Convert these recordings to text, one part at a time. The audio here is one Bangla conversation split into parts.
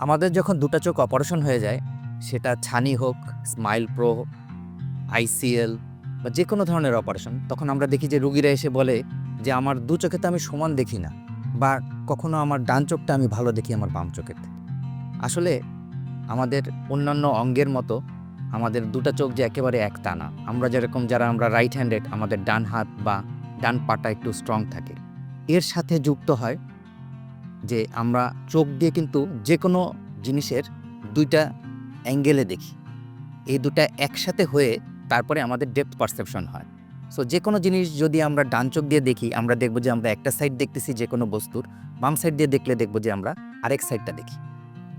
আমাদের যখন দুটো চোখ অপারেশন হয়ে যায়, সেটা ছানি হোক, স্মাইল প্রো আইসিএল বা যে কোনো ধরনের অপারেশন, তখন আমরা দেখি যে রুগীরা এসে বলে যে, আমার দু চোখে তো আমি সমান দেখি না বা কখনো আমার ডান চোখটা আমি ভালো দেখি আমার বাম চোখের। আসলে আমাদের অন্যান্য অঙ্গের মতো আমাদের দুটো চোখ যে একেবারে এক তা না আমরা যেরকম যারা আমরা রাইট হ্যান্ডেড আমাদের ডান হাত বা ডান পাটা একটু স্ট্রং থাকে এর সাথে যুক্ত হয় যে আমরা চোখ দিয়ে কিন্তু যে কোনো জিনিসের দুইটা অ্যাঙ্গেলে দেখি। এই দুটা একসাথে হয়ে তারপরে আমাদের ডেপথ পারসেপশন হয়। সো যে কোনো জিনিস যদি আমরা ডান চোখ দিয়ে দেখি, আমরা দেখব যে আমরা একটা সাইড দেখতেছি যে কোনো বস্তুর, বাম সাইড দিয়ে দেখলে দেখব যে আমরা আরেক সাইডটা দেখি।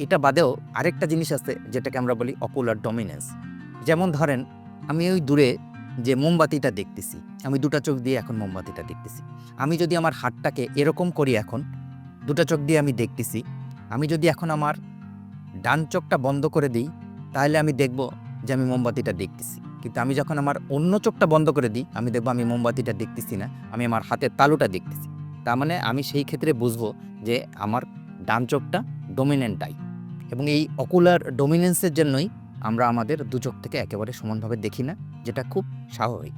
এটা বাদেও আরেকটা জিনিস আছে যেটাকে আমরা বলি অকুলার ডমিনেন্স যেমন ধরেন, আমি ওই দূরে যে মোমবাতিটা দেখতেছি, আমি দুটা চোখ দিয়ে এখন মোমবাতিটা দেখতেছি। আমি যদি আমার হাতটাকে এরকম করি এখন দুটা চোখ দিয়ে আমি দেখতেছি। আমি যদি এখন আমার ডান চোখটা বন্ধ করে দিই, তাহলে আমি দেখব যে আমি মোমবাতিটা দেখতেছি। কিন্তু আমি যখন আমার অন্য চোখটা বন্ধ করে দিই, আমি দেখব আমি মোমবাতিটা দেখতেছি না, আমি আমার হাতের তালুটা দেখতেছি। তার মানে আমি সেই ক্ষেত্রে বুঝব যে আমার ডান চোখটা ডোমিনেন্টাই এবং এই অকুলার ডোমিনেন্সের জন্যই আমরা আমাদের দু চোখ থেকে একেবারে সমানভাবে দেখি না, যেটা খুব স্বাভাবিক।